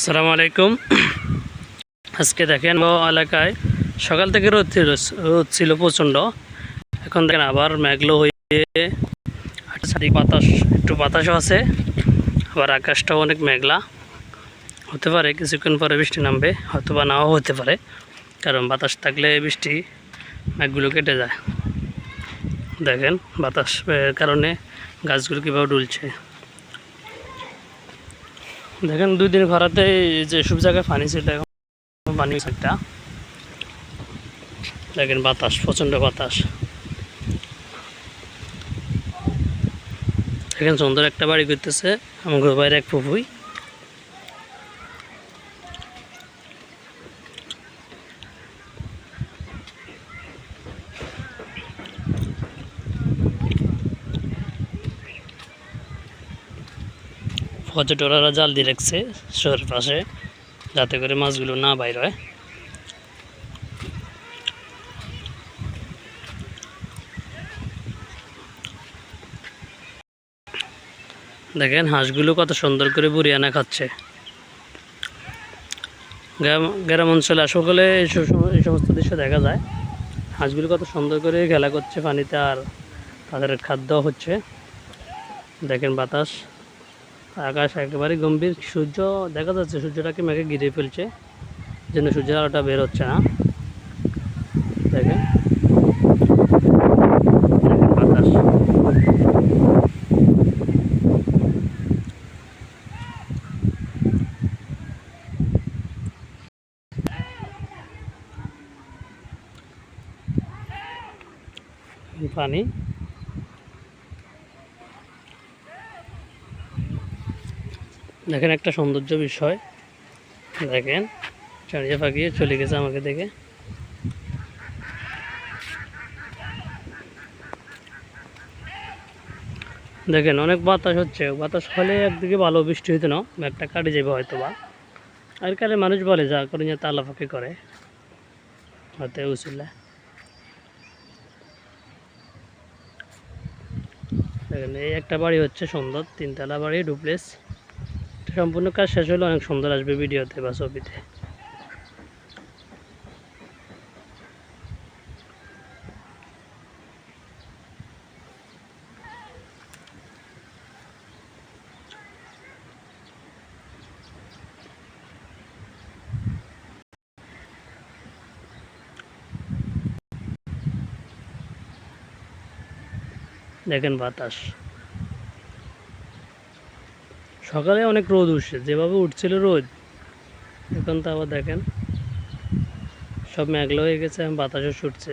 আসসালামু আলাইকুম। আজকে দেখেন এলাকায় সকাল থেকে রোদ ছিল রোদ ছিল প্রচণ্ড। এখন দেখেন আবার মেঘলো হয়ে বাতাস, একটু বাতাসও আছে, আবার আকাশটাও অনেক মেঘলা। হতে পারে কিছুক্ষণ পরে বৃষ্টি নামবে হয়তো বা নাও হতে পারে, কারণ বাতাস থাকলে বৃষ্টি মেঘগুলো কেটে যায়। দেখেন বাতাসের কারণে গাছগুলো কীভাবে ডুলছে। দেখেন, দুই দিন এই যে সব জায়গায় পানি ছিল, এখন পানি একটা। দেখেন বাতাস, প্রচণ্ড বাতাস। দেখেন সুন্দর একটা বাড়ি করতেছে আমার ঘর বাইরে এক পুপুই পর্যটকরা জাল দিয়ে রাখছে শহরের পাশে, যাতে করে মাছগুলো না বাইর হয়। দেখেন হাঁসগুলো কত সুন্দর করে বুড়িয়ানা খাচ্ছে। গ্রাম অঞ্চলে সকলে এই সমস্ত দৃশ্য দেখা যায়। হাঁসগুলো কত সুন্দর করে খেলা করছে পানিতে আর তাদের খাদ্য হচ্ছে। দেখেন বাতাস। আকাশ একেবারে গম্ভীর। সূর্য, দেখা যাচ্ছে সূর্যটাকে মেঘে ঘিরে ফেলছে জন্য সূর্যের আলোটা বের হচ্ছে না। দেখেন। পানি। দেখেন একটা সৌন্দর্য বিষয়। দেখেন, চারিয়ে পাকিয়ে চলে গেছে আমাকে দেখে। দেখেন, অনেক বাতাস হচ্ছে। বাতাস হলে একদিকে ভালো বৃষ্টি হইতো না, একটা কাটে যাবে হয়তো বা আর কালে মানুষ বলে, যা করে যে তালা ফাঁকি করে। হয়তো উচিলে দেখেন, এই একটা বাড়ি হচ্ছে সুন্দর তিনতলা বাড়ি ডুপ্লেস সম্পূর্ণ কাজ শেষ হলে অনেক সুন্দর আসবে ভিডিওতে বা ছবিতে। দেখেন বাতাস। সকালে অনেক রোদ উঠছে, যেভাবে উঠছিল রোদ। এখন তো আবার দেখেন, সব মেঘলা হয়ে গেছে, বাতাসও ছুটছে।